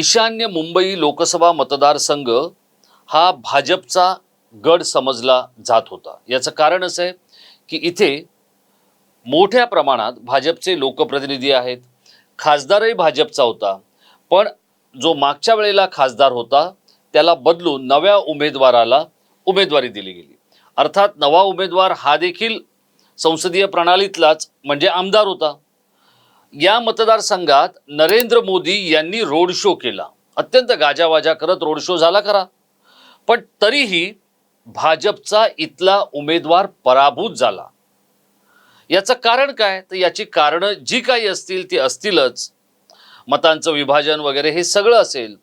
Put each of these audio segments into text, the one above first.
ईशान्य मुंबई लोकसभा मतदारसंघ हा भाजपचा गड समजला जात होता. याचं कारण असं आहे की इथे मोठ्या प्रमाणात भाजपचे लोकप्रतिनिधी आहेत. खासदारही भाजपचा होता. पण जो मागच्या वेळेला खासदार होता त्याला बदलून नव्या उमेदवाराला उमेदवारी दिली गेली. अर्थात नवा उमेदवार हा देखील संसदीय प्रणालीतलाच म्हणजे आमदार होता. या मतदारसंघात नरेंद्र मोदी यांनी रोड शो केला. अत्यंत गाजावाजा करत रोड शो झाला खरा. पण तरीही भाजपचा इथला उमेदवार पराभूत झाला. याचं कारण काय? तर याची कारणं जी काही असतील ती असतीलच. मतांचं विभाजन वगैरे हे सगळं असेल.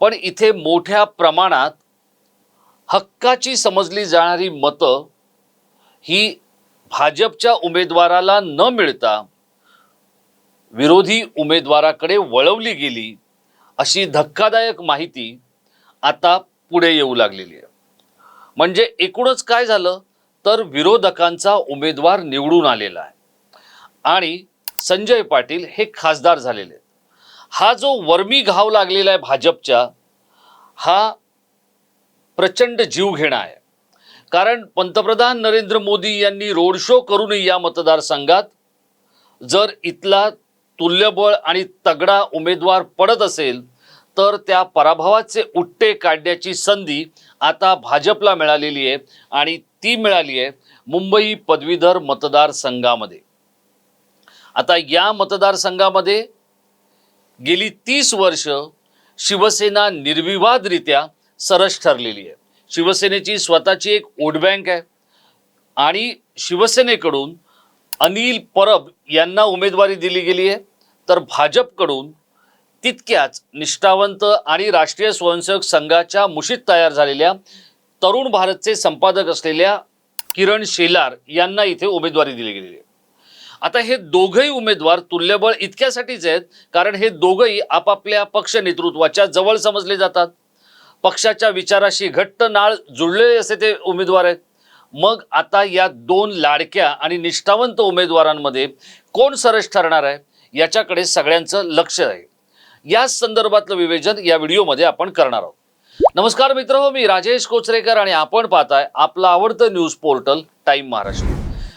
पण इथे मोठ्या प्रमाणात हक्काची समजली जाणारी मतं ही भाजपच्या उमेदवाराला न मिळता विरोधी उमेदवाराकडे वळवली गेली अशी धक्कादायक माहिती आता पुढे येऊ लागलेली आहे. म्हणजे एकूणच काय झालं? तर विरोधकांचा उमेदवार निवडून आलेला आहे. आणि संजय पाटील हे खासदार झालेले आहेत. हा जो वर्मी घाव लागलेला आहे भाजपच्या हा प्रचंड जीव घेणा आहे. कारण पंतप्रधान नरेंद्र मोदी यांनी रोड शो करूनही या मतदारसंघात जर इथला तुल्यबळ आणि तगडा उमेदवार पडत असेल तर त्या पराभवाचे उट्टे काढण्याची संधी आता भाजपला मिळालेली आहे आणि ती मिळाली आहे मुंबई पदवीधर मतदारसंघामध्ये. आता या मतदारसंघामध्ये गेली तीस वर्ष शिवसेना निर्विवादरित्या सरस ठरलेली आहे. शिवसेनेची स्वतःची एक वोट बँक आहे आणि शिवसेनेकडून अनिल परब यांना उमेदवारी दिली गेली आहे. तर भाजपकडून तितक्याच निष्ठावंत आणि राष्ट्रीय स्वयंसेवक संघाच्या मुशीत तयार झालेल्या तरुण भारतचे संपादक असलेल्या किरण शेलार यांना इथे उमेदवारी दिली गेलेली आहे. आता हे दोघंही उमेदवार तुल्यबळ इतक्यासाठीच आहेत कारण हे दोघंही आपापल्या पक्ष नेतृत्वाच्या जवळ समजले जातात. पक्षाच्या विचाराशी घट्ट नाळ जुळलेले असे ते उमेदवार आहेत. मग आता या दोन लाडक्या आणि निष्ठावंत उमेदवारांमध्ये कोण सरस ठरणार आहे? याच्याकडे सगळ्यांचं लक्ष आहे. याच संदर्भातलं विवेचन या व्हिडिओमध्ये आपण करणार आहोत. नमस्कार मित्र हो मी राजेश कोचरेकर आणि आपण पाहताय आपलं आवडतं न्यूज पोर्टल टाइम महाराष्ट्र.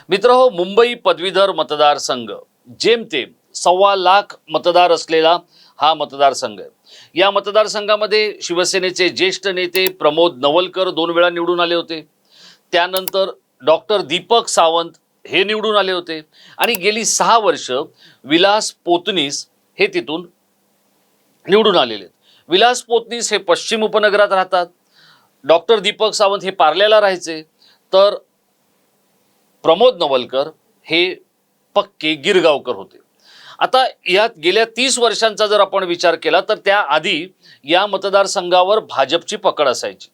मित्र हो मुंबई पदवीधर मतदारसंघ जेमतेम सव्वा लाख मतदार असलेला हा मतदारसंघ आहे. या मतदारसंघामध्ये शिवसेनेचे ज्येष्ठ नेते प्रमोद नवलकर दोन वेळा निवडून आले होते. त्यानंतर डॉक्टर दीपक सावंत हे निवडून आले होते. आणि गेली सहा वर्ष विलास पोतनीस हे तिथून निवडून आलेले आहेत. विलास पोतनीस हे पश्चिम उपनगरात राहतात. डॉक्टर दीपक सावंत हे पार्ल्याला राहायचे. तर प्रमोद नवलकर हे पक्के गिरगावकर होते. आता यात गेल्या तीस वर्षांचा जर आपण विचार केला तर त्याआधी या मतदारसंघावर भाजपची पकड असायची.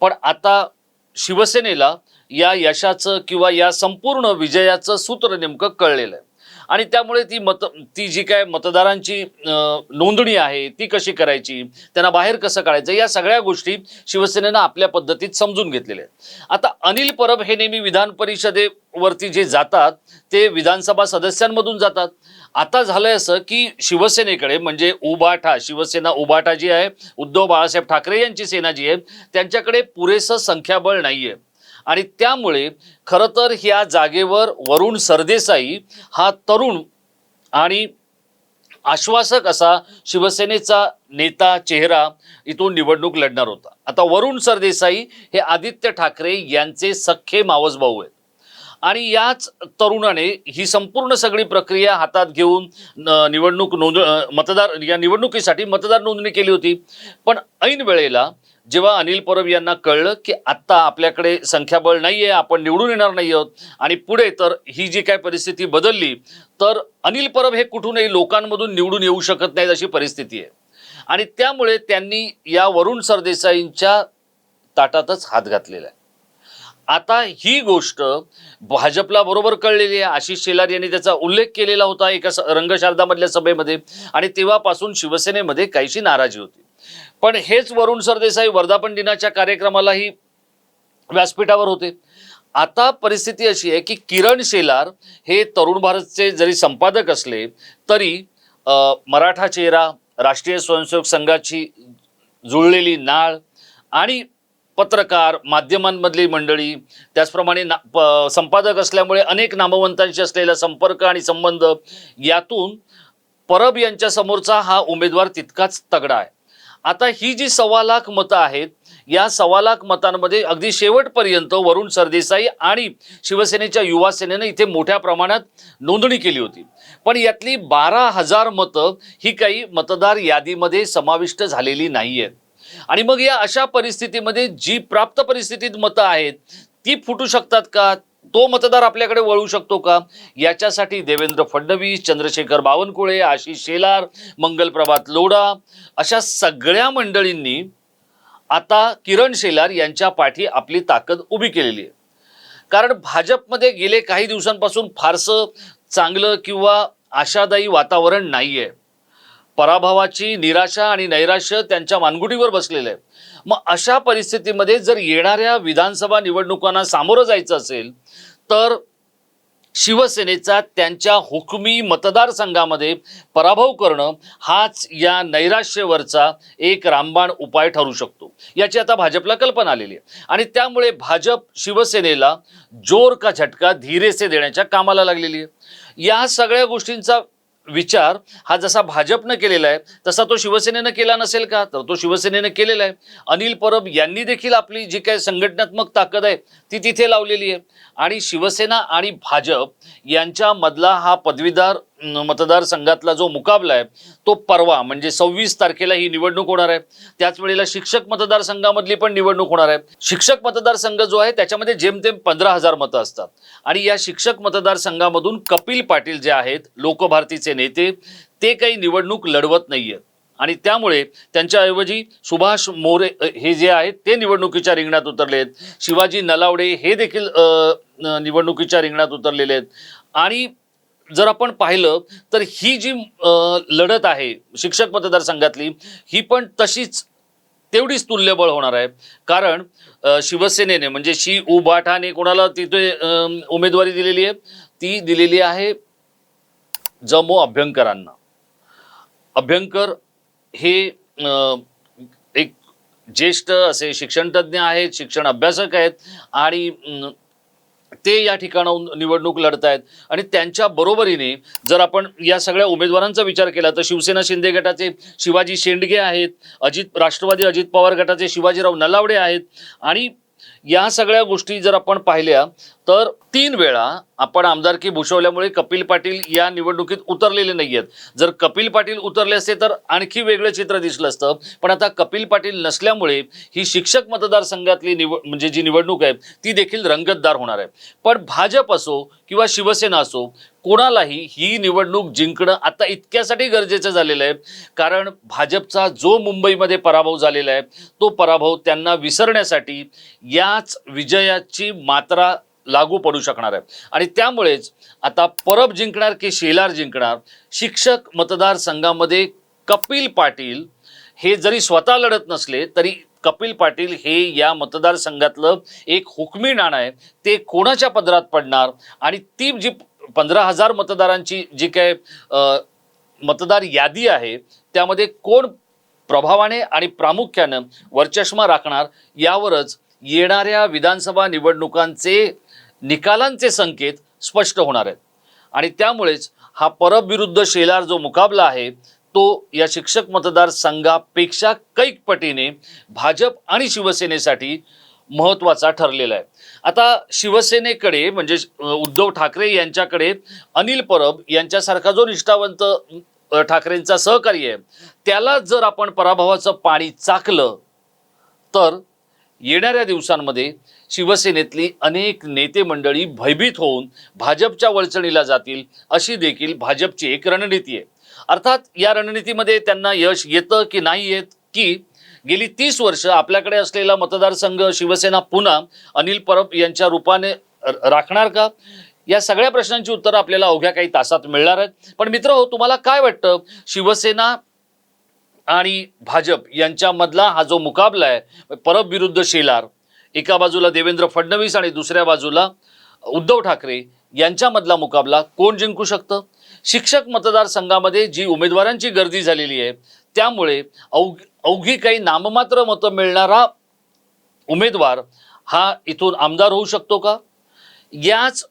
पण आता शिवसेनेला या यशाचं किंवा या संपूर्ण विजयाचं सूत्र नेमकं कळलेलं आहे. आणि त्यामुळे ती मत ती जी काय मतदारांची नोंदणी आहे ती कशी करायची त्यांना बाहेर कसं काढायचं या सगळ्या गोष्टी शिवसेनेनं आपल्या पद्धतीत समजून घेतलेल्या आहेत. आता अनिल परब हे नेहमी विधान परिषदेवरती जे जातात ते विधानसभा सदस्यांमधून जातात. आता झालंय असं की शिवसेनेकडे म्हणजे उबाठा शिवसेना उबाठा जी आहे उद्धव बाळासाहेब ठाकरे यांची सेना जी आहे त्यांच्याकडे पुरेसं संख्याबळ नाही आहे आणि त्यामुळे खरं तर ह्या जागेवर वरुण सरदेसाई हा तरुण आणि आश्वासक असा शिवसेनेचा नेता चेहरा इथून निवडणूक लढणार होता. आता वरुण सरदेसाई हे आदित्य ठाकरे यांचे सख्खे मावसभाऊ आहेत. आणि याच तरुणाने ही संपूर्ण सगळी प्रक्रिया हातात घेऊन निवडणूक नोंद मतदार या निवडणुकीसाठी मतदार नोंदणी केली होती. पण ऐन वेळेला जेव्हा अनिल परब यांना कळलं की आत्ता आपल्याकडे संख्याबळ नाही आहे आपण निवडून येणार नाही आहोत आणि पुढे तर ही जी काय परिस्थिती बदलली तर अनिल परब हे कुठूनही लोकांमधून निवडून येऊ शकत नाहीत अशी परिस्थिती आहे. आणि त्यामुळे त्यांनी या वरुण सरदेसाईंच्या ताटातच हात घातलेला आहे. आता ही गोष्ट भाजपला बरोबर कळलेली आहे. आशिष शेलार यांनी त्याचा उल्लेख केलेला होता एका स- रंगशारदामधल्या सभेमध्ये आणि तेव्हापासून शिवसेनेमध्ये काहीशी नाराजी होती. पण हेच वरुण सरदेसाई वर्धापन दिनाच्या कार्यक्रमालाही व्यासपीठावर होते. आता परिस्थिती अशी आहे की किरण शेलार हे तरुण भारतचे जरी संपादक असले तरी मराठा चेहरा राष्ट्रीय स्वयंसेवक संघाची जुळलेली नाळ आणि पत्रकार माध्यमांमधली मंडळी त्याचप्रमाणे ना प- संपादक असल्यामुळे अनेक नामवंतांशी असलेला संपर्क आणि संबंध यातून परब यांच्यासमोरचा हा उमेदवार तितकाच तगडा आहे. आता ही जी सव्वा लाख मतं आहेत या सव्वा लाख मतांमध्ये अगदी शेवटपर्यंत वरुण सरदेसाई आणि शिवसेनेच्या युवा सेनेनं इथे मोठ्या प्रमाणात नोंदणी केली होती. पण यातली बारा हजार मतं ही काही मतदार यादीमध्ये समाविष्ट झालेली नाही आहेत आणि मग या अशा परिस्थितीमध्ये जी प्राप्त परिस्थितीत मतं आहेत ती फुटू शकतात का? तो मतदार आपल्याकडे वळू शकतो का? याच्यासाठी देवेंद्र फडणवीस चंद्रशेखर बावनकुळे आशिष शेलार मंगलप्रभात लोढा अशा सगळ्या मंडळींनी आता किरण शेलार यांच्या पाठी आपली ताकद उभी केलेली आहे. कारण भाजपमध्ये गेले काही दिवसांपासून फारसं चांगलं किंवा आशादायी वातावरण नाही आहे पराभवाची निराशा आणि नैराश्य त्यांच्या मानगुटीवर बसलेलं आहे. मग अशा परिस्थितीमध्ये जर येणाऱ्या विधानसभा निवडणुकांना सामोरं जायचं असेल तर शिवसेनेचा त्यांच्या हुकमी मतदारसंघामध्ये पराभव करणं हाच या नैराश्यवरचा एक रामबाण उपाय ठरू शकतो. याची आता भाजपला कल्पना आलेली आहे. आणि त्यामुळे भाजप शिवसेनेला जोर का झटका धीरेसे देण्याच्या कामाला लागलेली आहे. या सगळ्या गोष्टींचा विचार हा जसा भाजपनं केलेला आहे तसा तो शिवसेनेनं केला नसेल का? तर तो शिवसेनेनं केलेला आहे. अनिल परब यांनी देखील आपली जी काही संघटनात्मक ताकद आहे ती तिथे लावलेली आहे. आणि शिवसेना आणि भाजप यांच्यामधला हा पदवीधर मतदारसंघातला जो मुकाबला आहे तो परवा म्हणजे सव्वीस तारखेला ही निवडणूक होणार आहे. त्याच वेळेला शिक्षक मतदारसंघामधली पण निवडणूक होणार आहे. शिक्षक मतदारसंघ जो आहे त्याच्यामध्ये जेमतेम पंधरा हजार मतं असतात. आणि या शिक्षक मतदारसंघामधून कपिल पाटील जे आहेत लोकभारतीचे नेते ते काही निवडणूक लढवत नाही आहेत आणि त्यामुळे त्यांच्याऐवजी सुभाष मोरे हे जे आहेत ते निवडणुकीच्या रिंगणात उतरले आहेत. शिवाजी नलावडे हे देखील निवडणुकीच्या रिंगणात उतरलेले आहेत. आणि जर आपण पाहिलं तर ही जी लढत आहे शिक्षक मतदारसंघातली ही पण तशीच तेवढीच तुल्यबळ होणार आहे. कारण शिवसेनेने म्हणजे शी उबाठाने कोणाला तिथे उमेदवारी दिलेली आहे? ती दिलेली आहे जमो अभ्यंकरांना. अभ्यंकर हे एक ज्येष्ठ असे शिक्षणतज्ज्ञ आहेत शिक्षण अभ्यासक आहेत आणि ते या ठिकाणाहून निवडणूक लढत आहेत आणि त्यांच्या बरोबरीने जर आपण या सगळ्या उमेदवारांचा विचार केला तर शिवसेना शिंदे गटाचे शिवाजी शेंडगे आहेत अजित राष्ट्रवादी अजित पवार गटाचे शिवाजीराव नलावडे आहेत. आणि या सगळ्या गोष्टी जर आपण पाहिल्या तर तीन वेळा आपण आमदारकी भूषवल्यामुळे कपिल पाटील या निवडणुकीत उतरलेले नाही आहेत जर कपिल पाटील उतरले असते तर आणखी वेगळं चित्र दिसलं असतं. पण आता कपिल पाटील नसल्यामुळे ही शिक्षक मतदारसंघातली निव म्हणजे जी निवडणूक आहे ती देखील रंगतदार होणार आहे. पण भाजप असो किंवा शिवसेना असो कोणालाही ही निवडणूक जिंकणं आता इतक्यासाठी गरजेचं झालेलं आहे. कारण भाजपचा जो मुंबईमध्ये पराभव झालेला आहे तो पराभव त्यांना विसरण्यासाठी याच विजयाची मात्रा लागू पडू शकणार आहे. आणि त्यामुळेच आता परब जिंकणार की शेलार जिंकणार शिक्षक मतदारसंघामध्ये कपिल पाटील हे जरी स्वतः लढत नसले तरी कपिल पाटील हे या मतदारसंघातलं एक हुकमी नाणं आहे. ते कोणाच्या पदरात पडणार? आणि ती जी पंधरा हजार मतदारांची जी काय मतदार यादी आहे त्यामध्ये कोण प्रभावाने आणि प्रामुख्यानं वर्चष्मा राखणार? यावरच येणाऱ्या विधानसभा निवडणुकांचे निकालांचे संकेत स्पष्ट होणार आहेत. आणि त्यामुळेच हा परब विरुद्ध शेलार जो मुकाबला आहे तो या शिक्षक मतदारसंघापेक्षा कैक पटीने भाजप आणि शिवसेनेसाठी महत्त्वाचा ठरलेला आहे. आता शिवसेनेकडे म्हणजे उद्धव ठाकरे यांच्याकडे अनिल परब यांच्यासारखा जो निष्ठावंत ठाकरेंचा सहकारी आहे त्याला जर आपण पराभवाचं पाणी चाकलं तर येणाऱ्या दिवसांमध्ये शिवसेनेतली अनेक नेते मंडळी भयभीत होऊन भाजपच्या वळचणीला जातील अशी देखील भाजपची एक रणनीती आहे. अर्थात या रणनीतीमध्ये त्यांना यश येतं की नाही येत की गेली तीस वर्ष आपल्याकडे असलेला मतदारसंघ शिवसेना पुन्हा अनिल परब यांच्या रूपाने राखणार का? या सगळ्या प्रश्नांची उत्तरं आपल्याला अवघ्या काही तासात मिळणार आहेत. पण मित्र हो तुम्हाला काय वाटतं? शिवसेना आणि भाजप यांच्यामधला हा जो मुकाबला आहे परब विरुद्ध शेलार एका बाजूला देवेंद्र फडणवीस आणि दुसऱ्या बाजूला उद्धव ठाकरे यांच्यामधला मुकाबला कोण जिंकू शकतं? शिक्षक मतदारसंघामध्ये जी उमेदवारांची गर्दी झालेली आहे त्यामुळे अवघ अवघी काही नाममात्र मतं मिळणारा उमेदवार हा इथून आमदार होऊ शकतो का? याच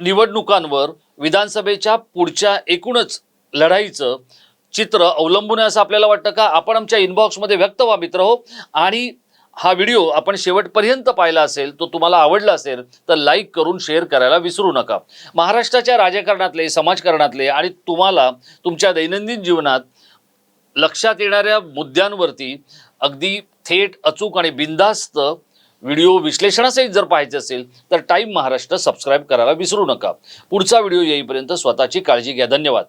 निवडणुकांवर विधानसभेच्या पुढच्या एकूणच लढाईचं चित्र अवलंबून आहे असं आपल्याला वाटतं का? आपण आमच्या इनबॉक्समध्ये व्यक्त व्हा मित्र हो. आणि हा व्हिडिओ आपण शेवटपर्यंत पाहिला असेल तो तुम्हाला आवडला असेल तर लाईक करून शेअर करायला विसरू नका. महाराष्ट्राच्या राजकारणातले समाजकारणातले आणि तुम्हाला तुमच्या दैनंदिन जीवनात लक्षात येणाऱ्या मुद्द्यांवरती अगदी थेट अचूक आणि बिनधास्त व्हिडिओ विश्लेषणासहित जर पाहायचे असेल तर टाईम महाराष्ट्र सबस्क्राईब करायला विसरू नका. पुढचा व्हिडिओ येईपर्यंत स्वतःची काळजी घ्या. धन्यवाद.